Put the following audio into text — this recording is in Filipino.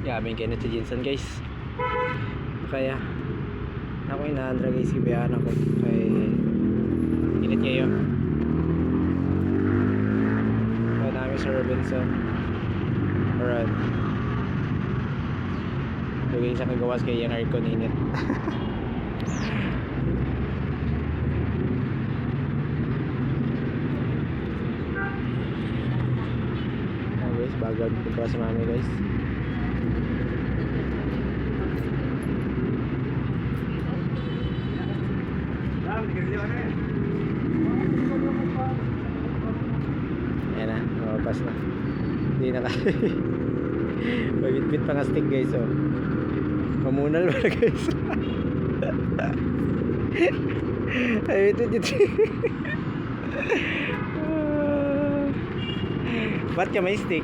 Gabi kayo na si Jinsan guys. Kaya, ako inaandra guys, kibayaan ako. Kay, init kayo. Kaya namin sa Robinson. Alright. Lagay sa kagawas kay yung aircon init. Guys, bago dito pa si mami guys. Ayan na, mapapas na. Hindi na kaya. Mabitbit pa nga stick guys oh. Pamunal ba guys? Ay, ito dito. Ba't ka may stick?